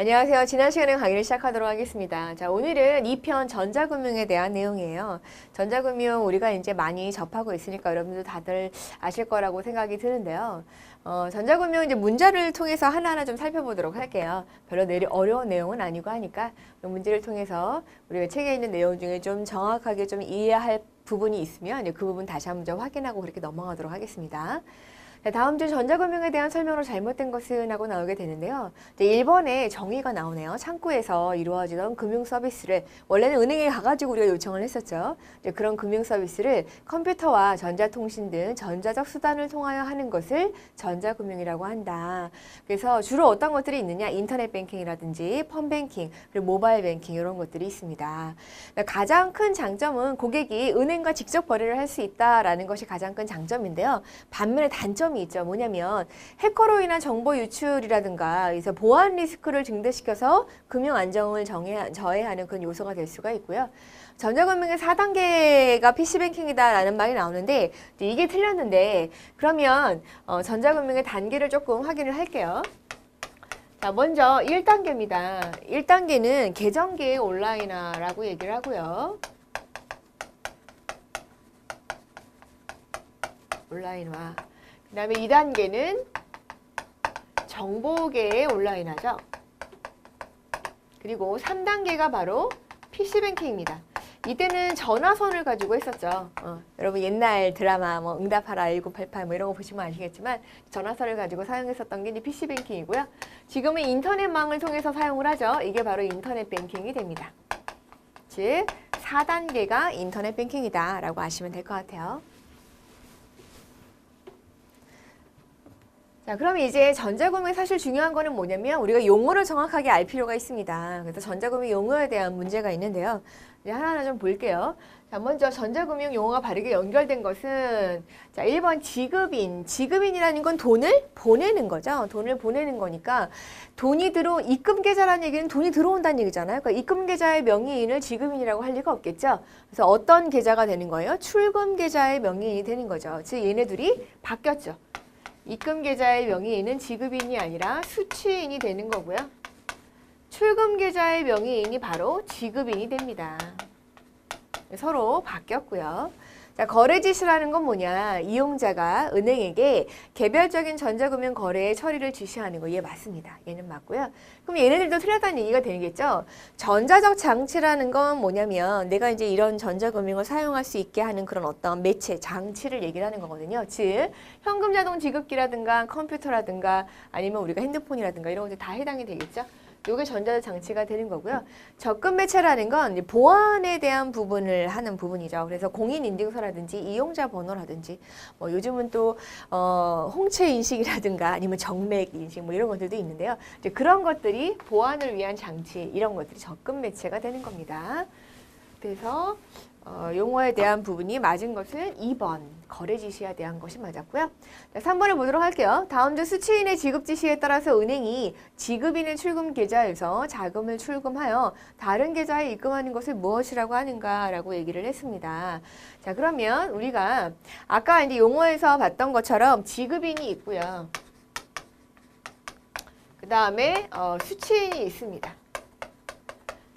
안녕하세요. 지난 시간에 강의를 시작하도록 하겠습니다. 자, 오늘은 2편 전자금융에 대한 내용이에요. 전자금융 우리가 이제 많이 접하고 있으니까 여러분들 다들 아실 거라고 생각이 드는데요. 어, 전자금융 이제 문자를 통해서 하나하나 좀 살펴보도록 할게요. 별로 내리 어려운 내용은 아니고 하니까 이 문제를 통해서 우리가 책에 있는 내용 중에 좀 정확하게 좀 이해할 부분이 있으면 그 부분 다시 한번 좀 확인하고 그렇게 넘어가도록 하겠습니다. 자, 다음 주 전자금융에 대한 설명으로 잘못된 것은 하고 나오게 되는데요. 이제 1번에 정의가 나오네요. 창구에서 이루어지던 금융 서비스를 원래는 은행에 가가지고 우리가 요청을 했었죠. 이제 그런 금융 서비스를 컴퓨터와 전자통신 등 전자적 수단을 통하여 하는 것을 전자금융이라고 한다. 그래서 주로 어떤 것들이 있느냐? 인터넷 뱅킹이라든지 펀뱅킹 그리고 모바일 뱅킹 이런 것들이 있습니다. 가장 큰 장점은 고객이 은행과 직접 거래를 할 수 있다라는 것이 가장 큰 장점인데요. 반면에 단점 이 있죠. 뭐냐면 해커로 인한 정보 유출이라든가 그래서 보안 리스크를 증대시켜서 금융 안정을 정해, 저해하는 그런 요소가 될 수가 있고요. 전자금융의 4단계가 PC뱅킹이다라는 말이 나오는데 이게 틀렸는데 그러면 어, 전자금융의 단계를 조금 확인을 할게요. 자, 먼저 1단계입니다. 1단계는 계정계의 온라인화라고 얘기를 하고요. 온라인화. 그 다음에 2단계는 정보계의 온라인화죠. 그리고 3단계가 바로 PC뱅킹입니다. 이때는 전화선을 가지고 했었죠. 어, 여러분 옛날 드라마 뭐 응답하라 1988 뭐 이런 거 보시면 아시겠지만 전화선을 가지고 사용했었던 게 PC뱅킹이고요. 지금은 인터넷망을 통해서 사용을 하죠. 이게 바로 인터넷 뱅킹이 됩니다. 즉 4단계가 인터넷 뱅킹이다 라고 아시면 될 것 같아요. 자, 그럼 이제 전자금융 사실 중요한 거는 뭐냐면 우리가 용어를 정확하게 알 필요가 있습니다. 그래서 전자금융 용어에 대한 문제가 있는데요. 이제 하나하나 좀 볼게요. 자, 먼저 전자금융 용어가 바르게 연결된 것은 자, 1번 지급인. 지급인이라는 건 돈을 보내는 거죠. 돈을 보내는 거니까 돈이 들어 입금 계좌라는 얘기는 돈이 들어온다는 얘기잖아요. 그러니까 입금 계좌의 명의인을 지급인이라고 할 리가 없겠죠. 그래서 어떤 계좌가 되는 거예요? 출금 계좌의 명의인이 되는 거죠. 즉 얘네들이 바뀌었죠. 입금 계좌의 명의인은 지급인이 아니라 수취인이 되는 거고요. 출금 계좌의 명의인이 바로 지급인이 됩니다. 서로 바뀌었고요. 자, 거래 지시라는 건 뭐냐? 이용자가 은행에게 개별적인 전자금융 거래의 처리를 지시하는 거. 얘 맞습니다. 얘는 맞고요. 그럼 얘네들도 틀렸다는 얘기가 되겠죠? 전자적 장치라는 건 뭐냐면 내가 이제 이런 전자금융을 사용할 수 있게 하는 그런 어떤 매체, 장치를 얘기를 하는 거거든요. 즉, 현금 자동 지급기라든가 컴퓨터라든가 아니면 우리가 핸드폰이라든가 이런 것들 다 해당이 되겠죠? 요게 전자적 장치가 되는 거고요. 접근 매체라는 건 보안에 대한 부분을 하는 부분이죠. 그래서 공인 인증서라든지 이용자 번호라든지 뭐 요즘은 또 어, 홍채 인식이라든가 아니면 정맥 인식 뭐 이런 것들도 있는데요. 이제 그런 것들이 보안을 위한 장치 이런 것들이 접근 매체가 되는 겁니다. 그래서 어, 용어에 대한 부분이 맞은 것은 2번 거래 지시에 대한 것이 맞았고요. 자, 3번을 보도록 할게요. 다음 주 수취인의 지급 지시에 따라서 은행이 지급인의 출금 계좌에서 자금을 출금하여 다른 계좌에 입금하는 것을 무엇이라고 하는가라고 얘기를 했습니다. 자, 그러면 우리가 아까 이제 용어에서 봤던 것처럼 지급인이 있고요. 그 다음에 어, 수취인이 있습니다.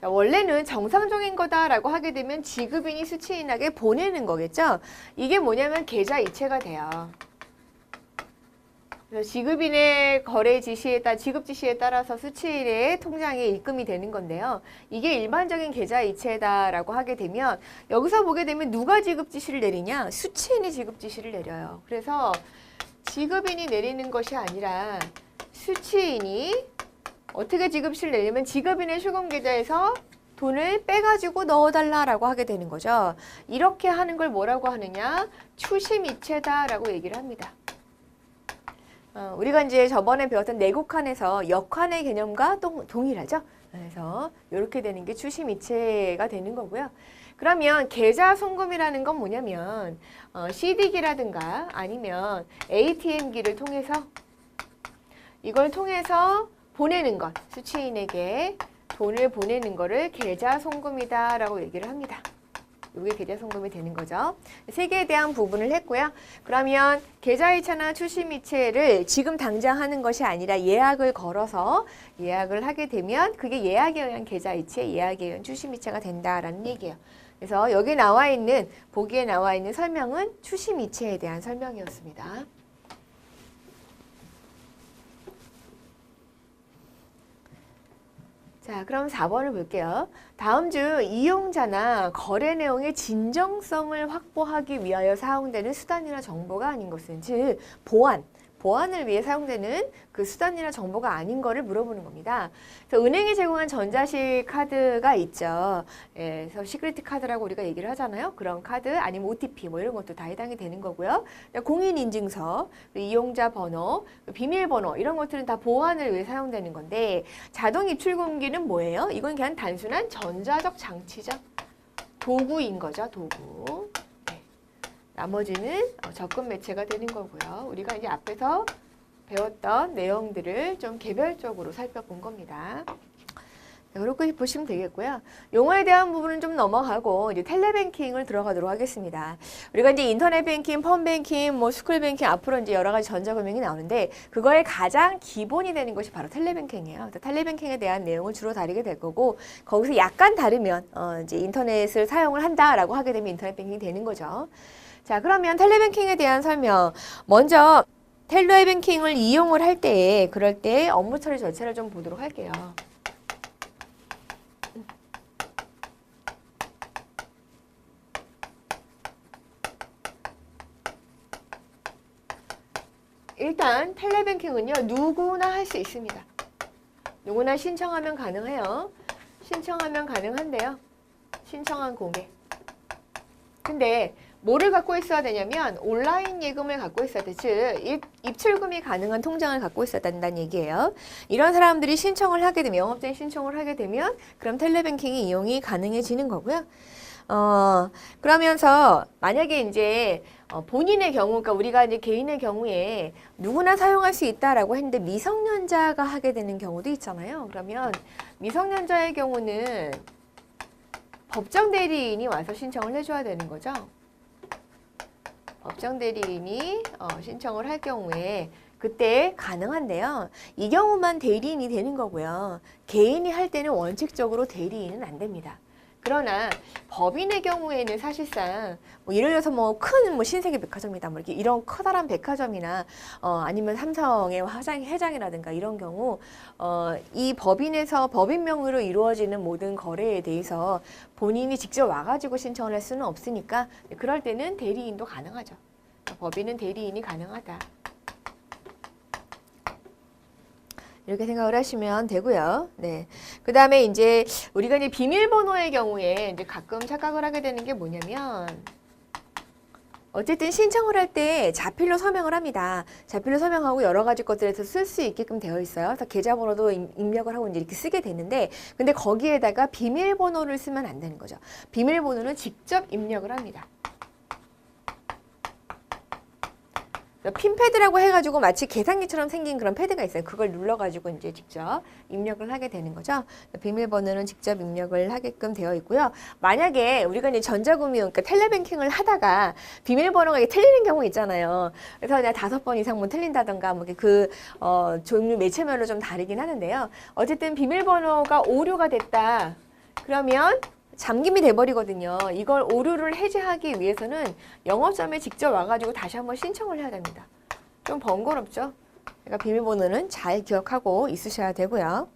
자, 원래는 정상적인 거다라고 하게 되면 지급인이 수취인에게 보내는 거겠죠? 이게 뭐냐면 계좌 이체가 돼요. 그래서 지급인의 거래 지시에 따라 지급 지시에 따라서 수취인의 통장에 입금이 되는 건데요. 이게 일반적인 계좌 이체다라고 하게 되면 여기서 보게 되면 누가 지급 지시를 내리냐? 수취인이 지급 지시를 내려요. 그래서 지급인이 내리는 것이 아니라 수취인이 어떻게 지급시를 내려면 지급인의 출금 계좌에서 돈을 빼가지고 넣어달라라고 하게 되는 거죠. 이렇게 하는 걸 뭐라고 하느냐? 추심이체다라고 얘기를 합니다. 어, 우리가 이제 저번에 배웠던 내국한에서 역한의 개념과 동, 동일하죠. 그래서 이렇게 되는 게 추심이체가 되는 거고요. 그러면 계좌 송금이라는 건 뭐냐면 어, CD기라든가 아니면 ATM기를 통해서 이걸 통해서 보내는 것, 수취인에게 돈을 보내는 거를 계좌 송금이다라고 얘기를 합니다. 이게 계좌 송금이 되는 거죠. 세 개에 대한 부분을 했고요. 그러면 계좌이체나 추심이체를 지금 당장 하는 것이 아니라 예약을 걸어서 예약을 하게 되면 그게 예약에 의한 계좌이체, 예약에 의한 추심이체가 된다라는 얘기예요. 그래서 여기 나와 있는 보기에 나와 있는 설명은 추심이체에 대한 설명이었습니다. 자, 그럼 4번을 볼게요. 다음 중 이용자나 거래 내용의 진정성을 확보하기 위하여 사용되는 수단이나 정보가 아닌 것은 즉 보안, 보안을 위해 사용되는 그 수단이나 정보가 아닌 거를 물어보는 겁니다. 그래서 은행이 제공한 전자식 카드가 있죠. 예, 그래서 시크릿 카드라고 우리가 얘기를 하잖아요. 그런 카드 아니면 OTP 뭐 이런 것도 다 해당이 되는 거고요. 공인 인증서, 이용자 번호, 비밀번호 이런 것들은 다 보안을 위해 사용되는 건데 자동 입출 공기는 뭐예요? 이건 그냥 단순한 전자적 장치죠. 도구인 거죠, 도구. 네. 나머지는 어, 접근 매체가 되는 거고요. 우리가 이제 앞에서 배웠던 내용들을 좀 개별적으로 살펴본 겁니다. 네, 그렇게 보시면 되겠고요. 용어에 대한 부분은 좀 넘어가고 이제 텔레뱅킹을 들어가도록 하겠습니다. 우리가 이제 인터넷 뱅킹, 펀 뱅킹, 뭐 스쿨 뱅킹 앞으로 이제 여러 가지 전자금융이 나오는데 그거의 가장 기본이 되는 것이 바로 텔레뱅킹이에요. 텔레뱅킹에 대한 내용을 주로 다루게 될 거고 거기서 약간 다르면 어 이제 인터넷을 사용을 한다라고 하게 되면 인터넷 뱅킹이 되는 거죠. 자, 그러면 텔레뱅킹에 대한 설명. 먼저 텔레뱅킹을 이용을 할 때, 그럴 때 업무 처리 절차를 좀 보도록 할게요. 일단 텔레뱅킹은요 누구나 할 수 있습니다. 누구나 신청하면 가능해요. 신청하면 가능한데요. 신청한 고객. 근데 뭐를 갖고 있어야 되냐면 온라인 예금을 갖고 있어야 돼. 즉 입, 입출금이 가능한 통장을 갖고 있어야 된다는 얘기예요. 이런 사람들이 신청을 하게 되면 영업자인 신청을 하게 되면 그럼 텔레뱅킹이 이용이 가능해지는 거고요. 어, 그러면서 만약에 이제 어, 본인의 경우, 그러니까 우리가 이제 개인의 경우에 누구나 사용할 수 있다라고 했는데 미성년자가 하게 되는 경우도 있잖아요. 그러면 미성년자의 경우는 법정 대리인이 와서 신청을 해줘야 되는 거죠. 법정 대리인이 어, 신청을 할 경우에 그때 가능한데요. 이 경우만 대리인이 되는 거고요. 개인이 할 때는 원칙적으로 대리인은 안 됩니다. 그러나 법인의 경우에는 사실상 뭐 예를 들어서 뭐 큰 뭐 신세계 백화점이다 뭐 이렇게 이런 커다란 백화점이나 어 아니면 삼성의 화장 회장이라든가 이런 경우 어이 법인에서 법인 명의로 이루어지는 모든 거래에 대해서 본인이 직접 와가지고 신청을 할 수는 없으니까 그럴 때는 대리인도 가능하죠. 법인은 대리인이 가능하다. 이렇게 생각을 하시면 되고요. 네. 그 다음에 이제 우리가 이제 비밀번호의 경우에 이제 가끔 착각을 하게 되는 게 뭐냐면 어쨌든 신청을 할 때 자필로 서명을 합니다. 자필로 서명하고 여러 가지 것들에서 쓸 수 있게끔 되어 있어요. 그래서 계좌번호도 임- 입력을 하고 이제 이렇게 쓰게 되는데 근데 거기에다가 비밀번호를 쓰면 안 되는 거죠. 비밀번호는 직접 입력을 합니다. 핀 패드라고 해가지고 마치 계산기처럼 생긴 그런 패드가 있어요. 그걸 눌러가지고 이제 직접 입력을 하게 되는 거죠. 비밀번호는 직접 입력을 하게끔 되어 있고요. 만약에 우리가 이제 전자금융, 그러니까 텔레뱅킹을 하다가 비밀번호가 이게 틀리는 경우 있잖아요. 그래서 그냥 다섯 번 이상 뭐 틀린다던가 뭐그 어, 종류 매체별로 좀 다르긴 하는데요. 어쨌든 비밀번호가 오류가 됐다. 그러면 잠김이 돼버리거든요. 이걸 오류를 해제하기 위해서는 영업점에 직접 와가지고 다시 한번 신청을 해야 됩니다. 좀 번거롭죠? 그러니까 비밀번호는 잘 기억하고 있으셔야 되고요.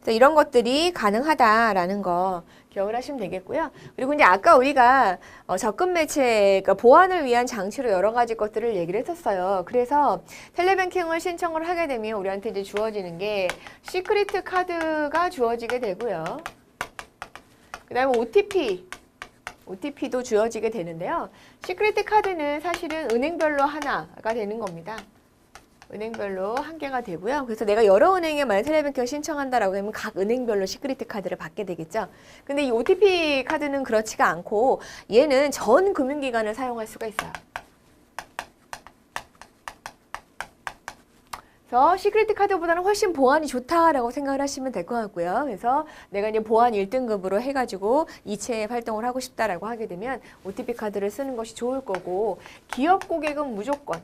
그래서 이런 것들이 가능하다라는 거 기억을 하시면 되겠고요. 그리고 이제 아까 우리가 어, 접근 매체, 그러니까 보안을 위한 장치로 여러 가지 것들을 얘기를 했었어요. 그래서 텔레뱅킹을 신청을 하게 되면 우리한테 이제 주어지는 게 시크릿 카드가 주어지게 되고요. 그 다음에 OTP. OTP도 주어지게 되는데요. 시크릿 카드는 사실은 은행별로 하나가 되는 겁니다. 은행별로 한 개가 되고요. 그래서 내가 여러 은행에 만약 텔레뱅킹 신청한다라고 하면 각 은행별로 시크릿 카드를 받게 되겠죠. 근데 이 OTP 카드는 그렇지가 않고 얘는 전 금융기관을 사용할 수가 있어요. 그래서 시크릿 카드보다는 훨씬 보안이 좋다라고 생각을 하시면 될 것 같고요. 그래서 내가 이제 보안 1등급으로 해가지고 이체 활동을 하고 싶다라고 하게 되면 OTP 카드를 쓰는 것이 좋을 거고 기업 고객은 무조건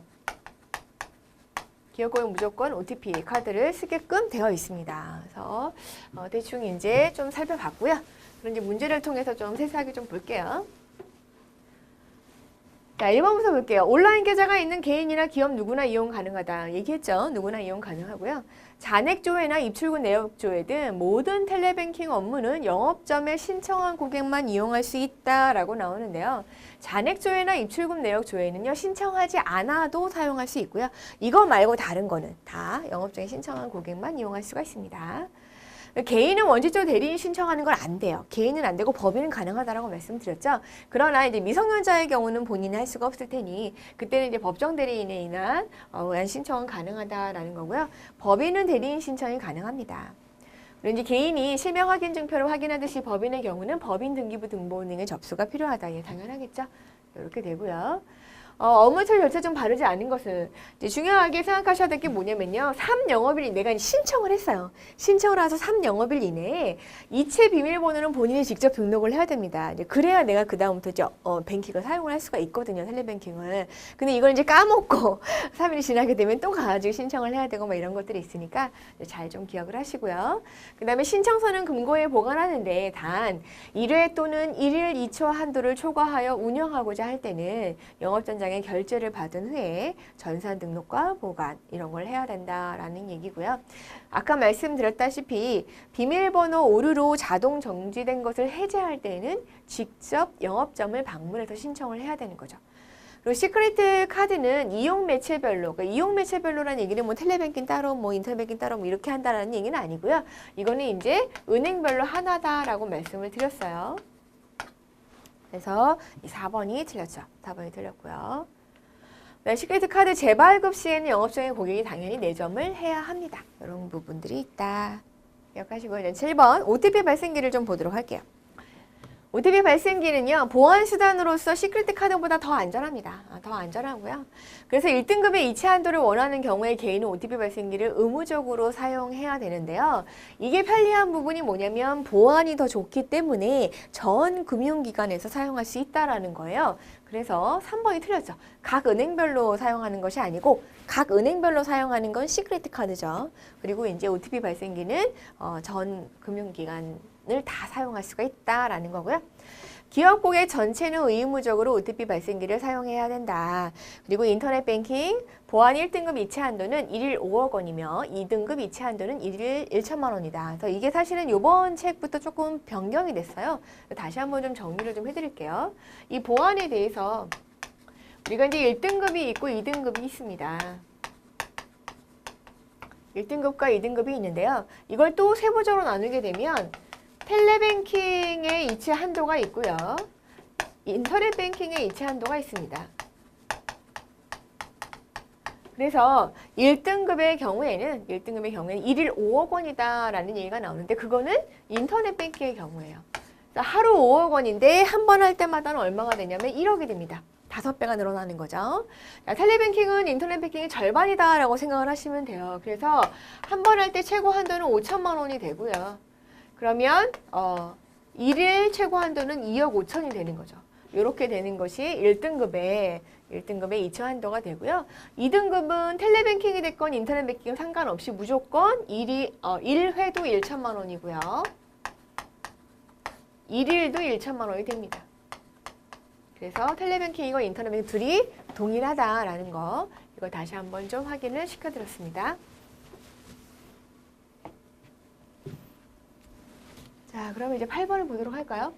기업 고객은 무조건 OTP 카드를 쓰게끔 되어 있습니다. 그래서 어, 대충 이제 좀 살펴봤고요. 이제 문제를 통해서 좀 세세하게 좀 볼게요. 자, 1번부터 볼게요. 온라인 계좌가 있는 개인이나 기업 누구나 이용 가능하다. 얘기했죠. 누구나 이용 가능하고요. 잔액조회나 입출금 내역조회 등 모든 텔레뱅킹 업무는 영업점에 신청한 고객만 이용할 수 있다라고 나오는데요. 잔액조회나 입출금 내역조회는요. 신청하지 않아도 사용할 수 있고요. 이거 말고 다른 거는 다 영업점에 신청한 고객만 이용할 수가 있습니다. 개인은 원칙적으로 대리인 신청하는 건 안 돼요. 개인은 안 되고 법인은 가능하다라고 말씀드렸죠. 그러나 이제 미성년자의 경우는 본인이 할 수가 없을 테니 그때는 이제 법정 대리인에 의한 어, 의한 신청은 가능하다라는 거고요. 법인은 대리인 신청이 가능합니다. 이제 개인이 실명 확인 증표를 확인하듯이 법인의 경우는 법인 등기부 등본 등의 접수가 필요하다. 예, 당연하겠죠. 이렇게 되고요. 어, 업무처리 절차 좀 바르지 않은 것은 이제 중요하게 생각하셔야 될 게 뭐냐면요. 3영업일 내가 신청을 했어요. 신청을 해서 3영업일 이내에 이체 비밀번호는 본인이 직접 등록을 해야 됩니다. 그래야 내가 그 다음부터 이제 어, 뱅킹을 사용을 할 수가 있거든요. 텔레뱅킹을. 근데 이걸 이제 까먹고 3일이 지나게 되면 또 가가지고 신청을 해야 되고 막 이런 것들이 있으니까 잘 좀 기억을 하시고요. 그 다음에 신청서는 금고에 보관하는데 단 1회 또는 1일 2초 한도를 초과하여 운영하고자 할 때는 영업전 장의 결제를 받은 후에 전산 등록과 보관 이런 걸 해야 된다라는 얘기고요. 아까 말씀드렸다시피 비밀번호 오류로 자동 정지된 것을 해제할 때는 직접 영업점을 방문해서 신청을 해야 되는 거죠. 그리고 시크릿 카드는 이용 매체별로, 그러니까 이용 매체별로라는 얘기는 뭐 텔레뱅킹 따로, 뭐 인터뱅킹 따로 뭐 이렇게 한다라는 얘기는 아니고요. 이거는 이제 은행별로 하나다라고 말씀을 드렸어요. 그래서 이 4번이 틀렸죠. 4번이 틀렸고요. 네, 시크릿 카드 재발급 시에는 영업장의 고객이 당연히 내점을 해야 합니다. 이런 부분들이 있다. 기억하시고요. 이제 7번 OTP 발생기를 좀 보도록 할게요. OTP 발생기는요, 보안 수단으로서 시크릿 카드보다 더 안전합니다. 아, 더 안전하고요. 그래서 1등급의 이체 한도를 원하는 경우에 개인은 OTP 발생기를 의무적으로 사용해야 되는데요. 이게 편리한 부분이 뭐냐면 보안이 더 좋기 때문에 전 금융기관에서 사용할 수 있다라는 거예요. 그래서 3번이 틀렸죠. 각 은행별로 사용하는 것이 아니고 각 은행별로 사용하는 건 시크릿 카드죠. 그리고 이제 OTP 발생기는 어, 전 금융기관을 다 사용할 수가 있다라는 거고요. 기업 고객 전체는 의무적으로 OTP 발생기를 사용해야 된다. 그리고 인터넷 뱅킹 보안 1등급 이체 한도는 1일 5억 원이며 2등급 이체 한도는 1일 1천만 원이다. 그래서 이게 사실은 이번 책부터 조금 변경이 됐어요. 다시 한번 좀 정리를 좀 해드릴게요. 이 보안에 대해서 우리가 이제 1등급이 있고 2등급이 있습니다. 1등급과 2등급이 있는데요. 이걸 또 세부적으로 나누게 되면 텔레뱅킹의 이체 한도가 있고요. 인터넷 뱅킹의 이체 한도가 있습니다. 그래서 1등급의 경우에는 1등급의 경우에는 1일 5억 원이다라는 얘기가 나오는데 그거는 인터넷 뱅킹의. 그래서 하루 5억 원인데 한 번 할 때마다는 얼마가 되냐면 1억이 됩니다. 다섯 배가 늘어나는 거죠. 자, 텔레뱅킹은 인터넷 뱅킹의 절반이다라고 생각을 하시면 돼요. 그래서 한 번 할 때 최고 한도는 5천만 원이 되고요. 그러면 어, 1일 최고 한도는 2억 5천이 되는 거죠. 이렇게 되는 것이 1등급의 1등급의 2천 한도가 되고요. 2등급은 텔레뱅킹이 됐건 인터넷 뱅킹은 상관없이 무조건 1이, 어, 1회도 1천만 원이고요. 1일도 1천만 원이 됩니다. 그래서 텔레뱅킹이고 인터넷 뱅킹 둘이 동일하다라는 거 이거 다시 한번 좀 확인을 시켜드렸습니다. 자, 그러면 이제 8번을 보도록 할까요?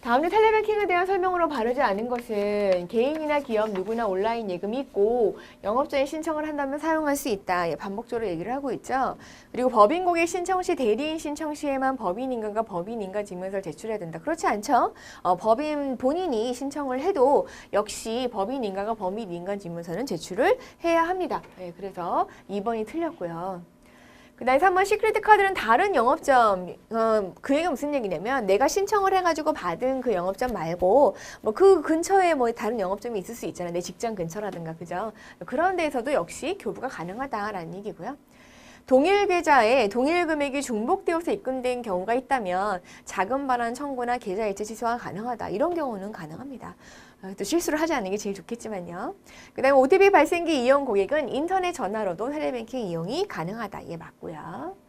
다음에 텔레뱅킹에 대한 설명으로 바르지 않은 것은 개인이나 기업 누구나 온라인 예금이 있고 영업자의 신청을 한다면 사용할 수 있다. 예, 반복적으로 얘기를 하고 있죠. 그리고 법인 고객 신청 시 대리인 신청 시에만 법인 인가가 법인 인가 증명서를 제출해야 된다. 그렇지 않죠? 어, 법인 본인이 신청을 해도 역시 법인 인가가 법인 인가 증명서는 제출을 해야 합니다. 예, 그래서 2번이 틀렸고요. 그다음에 3번 시크릿 카드는 다른 영업점 어, 그 얘기가 무슨 얘기냐면 내가 신청을 해가지고 받은 그 영업점 말고 뭐 그 근처에 뭐 다른 영업점이 있을 수 있잖아요. 내 직장 근처라든가 그죠? 그런 데에서도 역시 교부가 가능하다라는 얘기고요. 동일 계좌에 동일 금액이 중복되어서 입금된 경우가 있다면 자금 반환 청구나 계좌 이체 취소가 가능하다. 이런 경우는 가능합니다. 어, 또 실수를 하지 않는 게 제일 좋겠지만요. 그 다음에 OTP 발생기 이용 고객은 인터넷 전화로도 텔레뱅킹 이용이 가능하다. 이게 맞고요.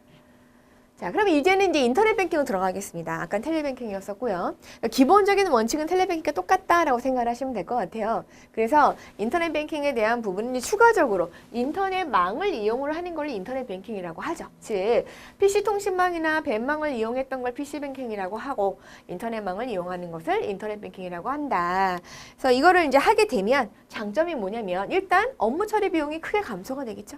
자, 그럼 이제는 이제 인터넷 뱅킹으로 들어가겠습니다. 아까 텔레뱅킹이었었고요. 그러니까 기본적인 원칙은 텔레뱅킹과 똑같다라고 생각을 하시면 될 것 같아요. 그래서 인터넷 뱅킹에 대한 부분은 추가적으로 인터넷망을 이용을 하는 걸 인터넷 뱅킹이라고 하죠. 즉, PC 통신망이나 밴망을 이용했던 걸 PC 뱅킹이라고 하고 인터넷망을 이용하는 것을 인터넷 뱅킹이라고 한다. 그래서 이거를 이제 하게 되면 장점이 뭐냐면 일단 업무 처리 비용이 크게 감소가 되겠죠.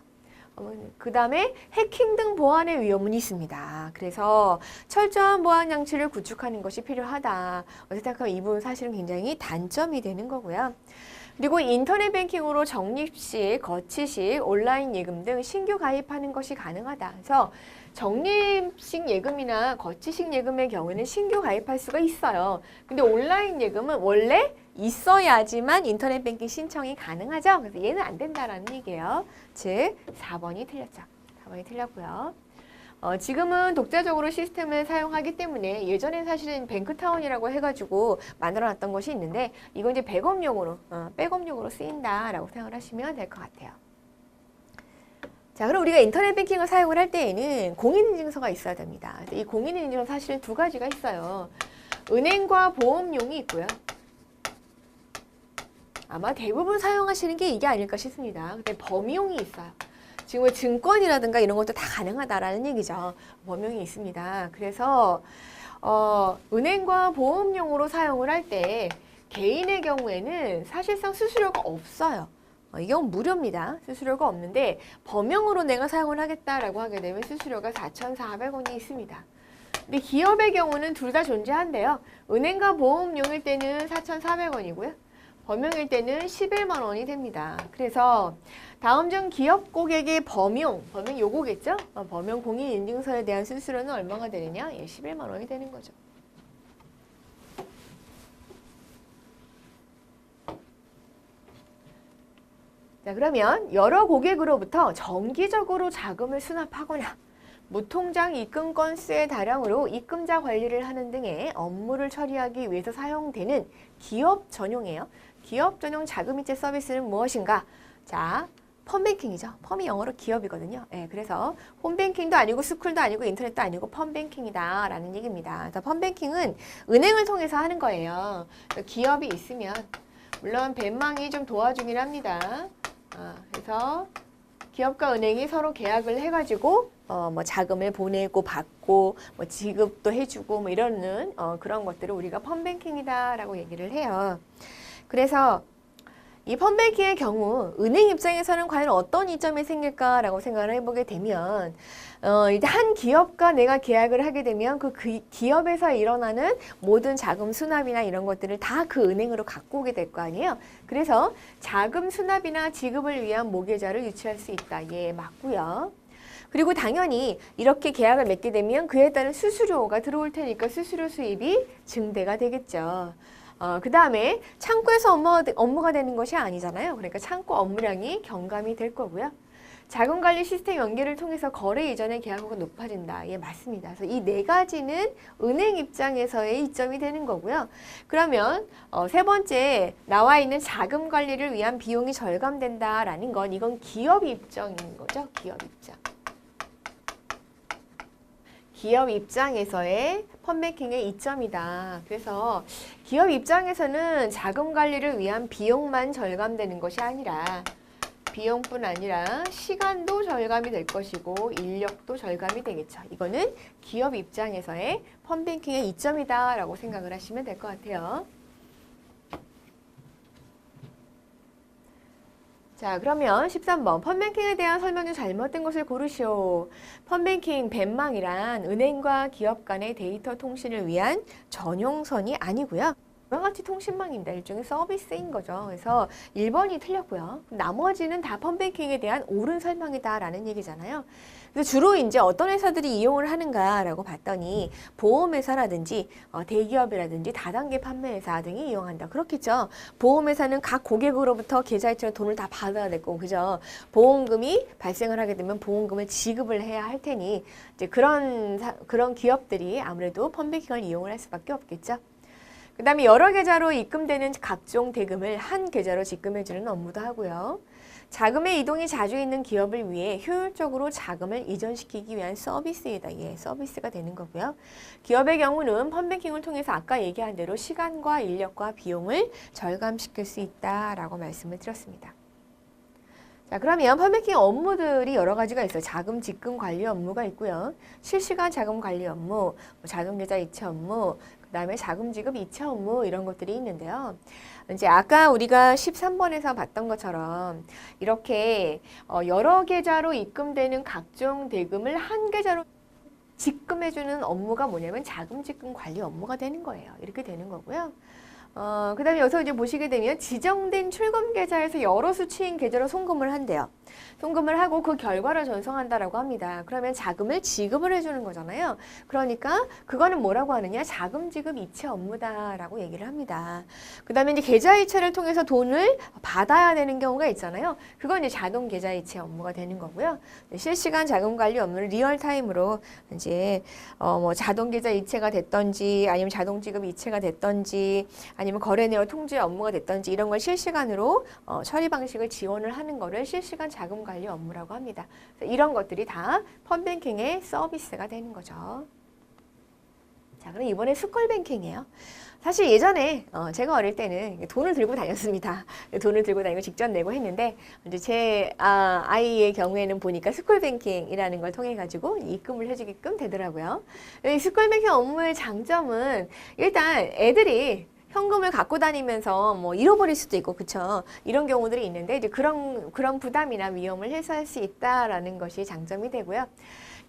그 다음에 해킹 등 보안의 위험은 있습니다. 그래서 철저한 보안 장치를 구축하는 것이 필요하다. 어쨌든 이 부분 사실은 굉장히 단점이 되는 거고요. 그리고 인터넷 뱅킹으로 적립식, 거치식, 온라인 예금 등 신규 가입하는 것이 가능하다. 그래서 적립식 예금이나 거치식 예금의 경우에는 신규 가입할 수가 있어요. 근데 온라인 예금은 원래 있어야지만 인터넷 뱅킹 신청이 가능하죠. 그래서 얘는 안 된다라는 얘기예요. 즉 4번이 틀렸죠. 4번이 틀렸고요. 어, 지금은 독자적으로 시스템을 사용하기 때문에 예전엔 사실은 뱅크타운이라고 해가지고 만들어놨던 것이 있는데 이건 이제 백업용으로 어, 백업용으로 쓰인다라고 생각을 하시면 될 것 같아요. 자, 그럼 우리가 인터넷 뱅킹을 사용을 할 때에는 공인인증서가 있어야 됩니다. 이 공인인증서 사실은 두 가지가 있어요. 은행과 보험용이 있고요. 아마 대부분 사용하시는 게 이게 아닐까 싶습니다. 근데 범용이 있어요. 지금 증권이라든가 이런 것도 다 가능하다라는 얘기죠. 범용이 있습니다. 그래서 어, 은행과 보험용으로 사용을 할 때 개인의 경우에는 사실상 수수료가 없어요. 어, 이건 무료입니다. 수수료가 없는데 범용으로 내가 사용을 하겠다라고 하게 되면 수수료가 4,400원이 있습니다. 근데 기업의 경우는 둘 다 존재한대요. 은행과 보험용일 때는 4,400원이고요. 범용일 때는 11만 원이 됩니다. 그래서 다음 중 기업 고객의 범용, 범용 요거겠죠? 어, 범용 공인 인증서에 대한 수수료는 얼마가 되느냐? 예, 11만 원이 되는 거죠. 자, 그러면 여러 고객으로부터 정기적으로 자금을 수납하거나 무통장 입금 건수의 다량으로 입금자 관리를 하는 등의 업무를 처리하기 위해서 사용되는 기업 전용이에요. 기업 전용 자금이체 서비스는 무엇인가? 자, 펀뱅킹이죠. 펌이 영어로 기업이거든요. 예, 그래서 홈뱅킹도 아니고 스쿨도 아니고 인터넷도 아니고 펀뱅킹이다라는 얘기입니다. 그래서 펀뱅킹은 은행을 통해서 하는 거예요. 기업이 있으면 물론 벤망이 좀 도와주긴 합니다. 아, 그래서 기업과 은행이 서로 계약을 해가지고 어, 뭐 자금을 보내고 받고 뭐 지급도 해주고 뭐 이러는 어, 그런 것들을 우리가 펀뱅킹이다라고 얘기를 해요. 그래서 이 펀뱅킹의 경우 은행 입장에서는 과연 어떤 이점이 생길까라고 생각을 해보게 되면 어, 이제 한 기업과 내가 계약을 하게 되면 그 기업에서 일어나는 모든 자금 수납이나 이런 것들을 다 그 은행으로 갖고 오게 될 거 아니에요. 그래서 자금 수납이나 지급을 위한 모계자를 유치할 수 있다. 예, 맞고요. 그리고 당연히 이렇게 계약을 맺게 되면 그에 따른 수수료가 들어올 테니까 수수료 수입이 증대가 되겠죠. 어, 그 다음에 창구에서 업무가, 업무가 되는 것이 아니잖아요. 그러니까 창구 업무량이 경감이 될 거고요. 자금관리 시스템 연계를 통해서 거래 이전의 계약호가 높아진다. 예, 맞습니다. 그래서 이 네 가지는 은행 입장에서의 이점이 되는 거고요. 그러면 어, 세 번째 나와 있는 자금 관리를 위한 비용이 절감된다라는 건 이건 기업 입장인 거죠. 기업 입장. 기업 입장에서의 펀뱅킹의 이점이다. 그래서 기업 입장에서는 자금 관리를 위한 비용만 절감되는 것이 아니라 비용뿐 아니라 시간도 절감이 될 것이고 인력도 절감이 되겠죠. 이거는 기업 입장에서의 펀뱅킹의 이점이다라고 생각을 하시면 될 것 같아요. 자, 그러면 13번 펀뱅킹에 대한 설명 중 잘못된 것을 고르시오. 펀뱅킹 벤망이란 은행과 기업 간의 데이터 통신을 위한 전용선이 아니고요. 부가가치 통신망입니다. 일종의 서비스인 거죠. 그래서 1번이 틀렸고요. 나머지는 다 펀뱅킹에 대한 옳은 설명이다라는 얘기잖아요. 그래서 주로 이제 어떤 회사들이 이용을 하는가라고 봤더니 보험회사라든지 어, 대기업이라든지 다단계 판매회사 등이 이용한다. 그렇겠죠. 보험회사는 각 고객으로부터 계좌이체로 돈을 다 받아야 되고 그죠. 보험금이 발생을 하게 되면 보험금을 지급을 해야 할 테니 이제 그런 사- 그런 기업들이 아무래도 펀뱅킹을 이용을 할 수밖에 없겠죠. 그 다음에 여러 계좌로 입금되는 각종 대금을 한 계좌로 직금해주는 업무도 하고요. 자금의 이동이 자주 있는 기업을 위해 효율적으로 자금을 이전시키기 위한 서비스이다. 예, 서비스가 되는 거고요. 기업의 경우는 펀뱅킹을 통해서 아까 얘기한 대로 시간과 인력과 비용을 절감시킬 수 있다라고 말씀을 드렸습니다. 자, 그러면 펀뱅킹 업무들이 여러 가지가 있어요. 자금 직금 관리 업무가 있고요. 실시간 자금 관리 업무, 뭐 자동계좌 이체 업무, 그 다음에 자금 지급 이체 업무 이런 것들이 있는데요. 이제 아까 우리가 13번에서 봤던 것처럼 이렇게 어, 여러 계좌로 입금되는 각종 대금을 한 계좌로 직금해주는 업무가 뭐냐면 자금 직금 관리 업무가 되는 거예요. 이렇게 되는 거고요. 어, 그 다음에 여기서 이제 보시게 되면 지정된 출금 계좌에서 여러 수취인 계좌로 송금을 한대요. 송금을 하고 그 결과를 전송한다라고 합니다. 그러면 자금을 지급을 해주는 거잖아요. 그러니까 그거는 뭐라고 하느냐? 자금 지급 이체 업무다라고 얘기를 합니다. 그 다음에 이제 계좌 이체를 통해서 돈을 받아야 되는 경우가 있잖아요. 그건 이제 자동 계좌 이체 업무가 되는 거고요. 네, 실시간 자금 관리 업무를 리얼 타임으로 이제 어 뭐 자동 계좌 이체가 됐던지 아니면 자동 지급 이체가 됐던지 아니면 거래 내역 통지 업무가 됐던지 이런 걸 실시간으로 어, 처리 방식을 지원을 하는 거를 실시간 자금 관리 업무라고 합니다. 이런 것들이 다 펀뱅킹의 서비스가 되는 거죠. 자, 그럼 이번에 스쿨뱅킹이에요. 사실 예전에 어, 제가 어릴 때는 돈을 들고 다녔습니다. 돈을 들고 다니고 직접 내고 했는데 이제 제 아, 아이의 경우에는 보니까 스쿨뱅킹이라는 걸 통해 가지고 입금을 해주게끔 되더라고요. 이 스쿨뱅킹 업무의 장점은 일단 애들이 현금을 갖고 다니면서 뭐 잃어버릴 수도 있고 그쵸 이런 경우들이 있는데 이제 그런 그런 부담이나 위험을 해소할 수 있다라는 것이 장점이 되고요.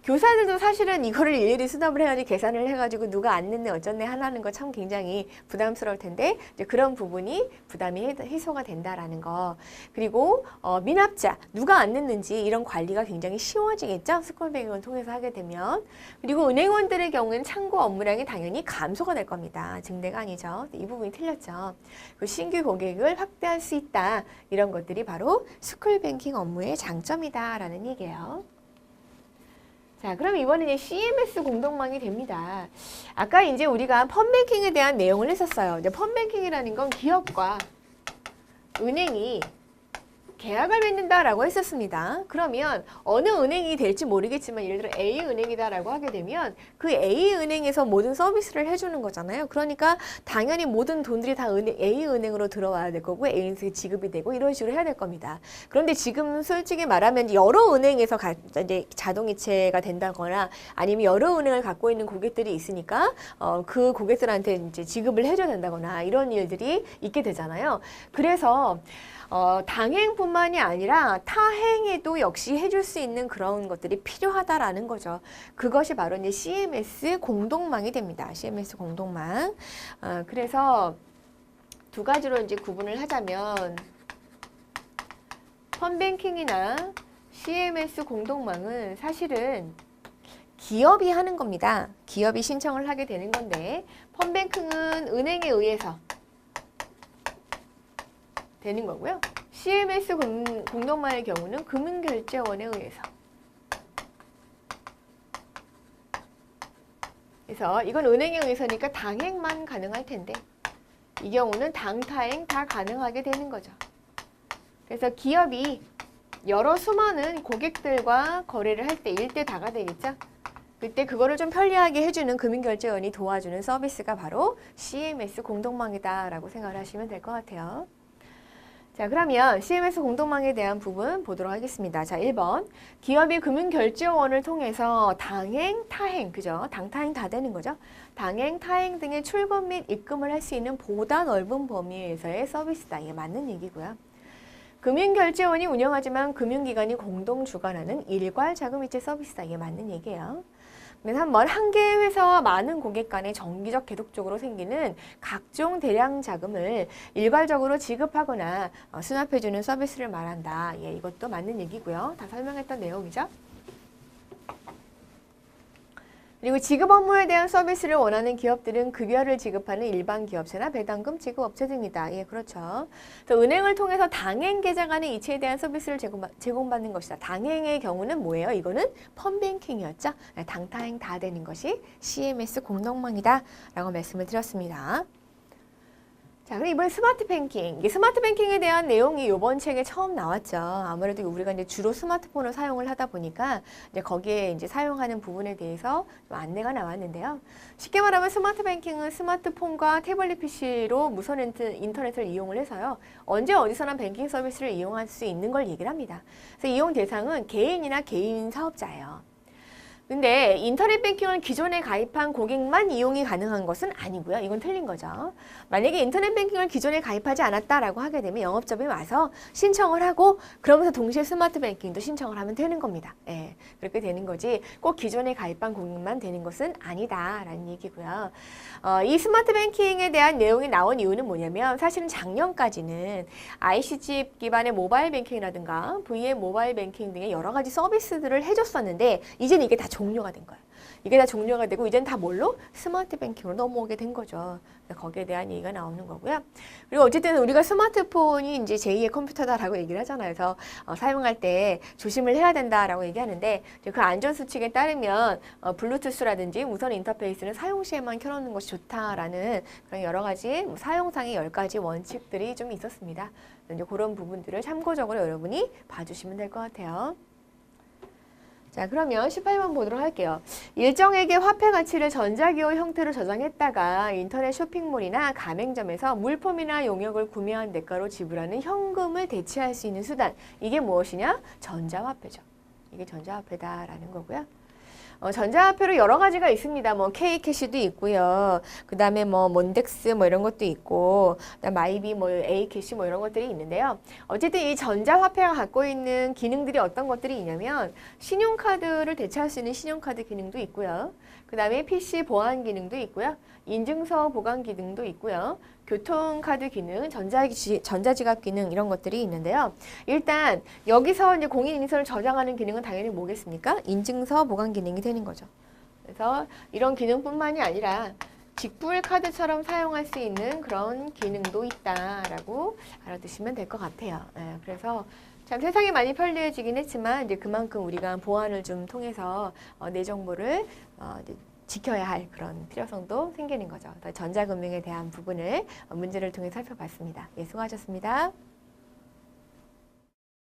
교사들도 사실은 이거를 일일이 수납을 해가지고 계산을 해가지고 누가 안 냈네 어쩌네 하는 거 참 굉장히 부담스러울 텐데 이제 그런 부분이 부담이 해- 해소가 된다라는 거. 그리고 어, 미납자 누가 안 냈는지 이런 관리가 굉장히 쉬워지겠죠? 스콜뱅을 통해서 하게 되면. 그리고 은행원들의 경우에는 창고 업무량이 당연히 감소가 될 겁니다. 증대가 아니죠. 이 부분이 틀렸죠. 그 신규 고객을 확대할 수 있다. 이런 것들이 바로 스쿨뱅킹 업무의 장점이다라는 얘기예요. 자, 그럼 이번에 이제 CMS 공동망이 됩니다. 아까 이제 우리가 펀뱅킹에 대한 내용을 했었어요. 이제 펀뱅킹이라는 건 기업과 은행이 계약을 맺는다라고 했었습니다. 그러면 어느 은행이 될지 모르겠지만 예를 들어 A 은행이다라고 하게 되면 그 A 은행에서 모든 서비스를 해주는 거잖아요. 그러니까 당연히 모든 돈들이 다 은행, A 은행으로 들어와야 될 거고 A 은행에 지급이 되고 이런 식으로 해야 될 겁니다. 그런데 지금 솔직히 말하면 여러 은행에서 가, 이제 자동이체가 된다거나 아니면 여러 은행을 갖고 있는 고객들이 있으니까 어, 그 고객들한테 이제 지급을 해줘야 된다거나 이런 일들이 있게 되잖아요. 그래서 어, 당행뿐만이 아니라 타행에도 역시 해줄 수 있는 그런 것들이 필요하다라는 거죠. 그것이 바로 이제 CMS 공동망이 됩니다. CMS 공동망. 어, 그래서 두 가지로 이제 구분을 하자면 펀뱅킹이나 CMS 공동망은 사실은 기업이 하는 겁니다. 기업이 신청을 하게 되는 건데 펀뱅킹은 은행에 의해서 되는 거고요. CMS 공, 공동망의 경우는 금융결제원에 의해서. 그래서 이건 은행에 의해서니까 당행만 가능할 텐데 이 경우는 당타행 다 가능하게 되는 거죠. 그래서 기업이 여러 수많은 고객들과 거래를 할 때 일대 다가 되겠죠. 그때 그거를 좀 편리하게 해주는 금융결제원이 도와주는 서비스가 바로 CMS 공동망이다라고 생각을 하시면 될 것 같아요. 자, 그러면 CMS 공동망에 대한 부분 보도록 하겠습니다. 자, 1번. 기업이 금융결제원을 통해서 당행, 타행, 그죠? 당타행 다 되는 거죠? 당행, 타행 등의 출금 및 입금을 할 수 있는 보다 넓은 범위에서의 서비스다. 이게 맞는 얘기고요. 금융결제원이 운영하지만 금융기관이 공동 주관하는 일괄 자금이체 서비스다. 이게 맞는 얘기예요. 네, 3번 한 개의 회사와 많은 고객 간에 정기적 계속적으로 생기는 각종 대량 자금을 일괄적으로 지급하거나 어, 수납해주는 서비스를 말한다. 예, 이것도 맞는 얘기고요. 다 설명했던 내용이죠. 그리고 지급 업무에 대한 서비스를 원하는 기업들은 급여를 지급하는 일반 기업체나 배당금 지급 업체 등이다. 예, 그렇죠. 또 은행을 통해서 당행 계좌 간의 이체에 대한 서비스를 제공, 제공받는 것이다. 당행의 경우는 뭐예요? 이거는 펀뱅킹이었죠. 네, 당타행 다 되는 것이 CMS 공동망이다. 라고 말씀을 드렸습니다. 자, 그럼 이번에 스마트 뱅킹. 이게 스마트 뱅킹에 대한 내용이 이번 책에 처음 나왔죠. 아무래도 우리가 이제 주로 스마트폰을 사용을 하다 보니까 이제 거기에 이제 사용하는 부분에 대해서 좀 안내가 나왔는데요. 쉽게 말하면 스마트 뱅킹은 스마트폰과 태블릿 PC로 무선 인터- 인터넷을 이용을 해서요. 언제 어디서나 뱅킹 서비스를 이용할 수 있는 걸 얘기를 합니다. 그래서 이용 대상은 개인이나 개인 사업자예요. 근데 인터넷 뱅킹을 기존에 가입한 고객만 이용이 가능한 것은 아니고요. 이건 틀린 거죠. 만약에 인터넷 뱅킹을 기존에 가입하지 않았다라고 하게 되면 영업점에 와서 신청을 하고 그러면서 동시에 스마트 뱅킹도 신청을 하면 되는 겁니다. 예, 그렇게 되는 거지 꼭 기존에 가입한 고객만 되는 것은 아니다라는 얘기고요. 어, 이 스마트 뱅킹에 대한 내용이 나온 이유는 뭐냐면 사실은 작년까지는 ICG 기반의 모바일 뱅킹이라든가 VM 모바일 뱅킹 등의 여러 가지 서비스들을 해줬었는데 이제는 이게 다 종료가 된 거예요. 이게 다 종료가 되고 이제는 다 뭘로? 스마트 뱅킹으로 넘어오게 된 거죠. 거기에 대한 얘기가 나오는 거고요. 그리고 어쨌든 우리가 스마트폰이 이제 제2의 컴퓨터다라고 얘기를 하잖아요. 그래서 어, 사용할 때 조심을 해야 된다라고 얘기하는데 그 안전 수칙에 따르면 어, 블루투스라든지 무선 인터페이스는 사용 시에만 켜놓는 것이 좋다라는 그런 여러 가지 뭐 사용상의 열 가지 원칙들이 좀 있었습니다. 이제 그런 부분들을 참고적으로 여러분이 봐주시면 될 것 같아요. 자, 그러면 18번 보도록 할게요. 일정에게 화폐 가치를 전자기호 형태로 저장했다가 인터넷 쇼핑몰이나 가맹점에서 물품이나 용역을 구매한 대가로 지불하는 현금을 대체할 수 있는 수단. 이게 무엇이냐? 전자화폐죠. 이게 전자화폐다라는 거고요. 어, 전자화폐로 여러 가지가 있습니다. 뭐 K캐시도 있고요. 그 다음에 뭐 몬덱스 뭐 이런 것도 있고, 그다음 마이비 뭐 A캐시 뭐 이런 것들이 있는데요. 어쨌든 이 전자화폐가 갖고 있는 기능들이 어떤 것들이 있냐면 신용카드를 대체할 수 있는 신용카드 기능도 있고요. 그 다음에 PC 보안 기능도 있고요. 인증서 보관 기능도 있고요. 교통카드 기능, 전자지, 전자지갑 기능 이런 것들이 있는데요. 일단 여기서 이제 공인인증서를 저장하는 기능은 당연히 뭐겠습니까? 인증서 보관 기능이 되는 거죠. 그래서 이런 기능뿐만이 아니라 직불 카드처럼 사용할 수 있는 그런 기능도 있다라고 알아두시면 될 것 같아요. 예, 그래서 참 세상이 많이 편리해지긴 했지만 이제 그만큼 우리가 보안을 좀 통해서 어, 내 정보를 어, 이제 지켜야 할 그런 필요성도 생기는 거죠. 전자금융에 대한 부분을 어, 문제를 통해 살펴봤습니다. 예, 수고하셨습니다.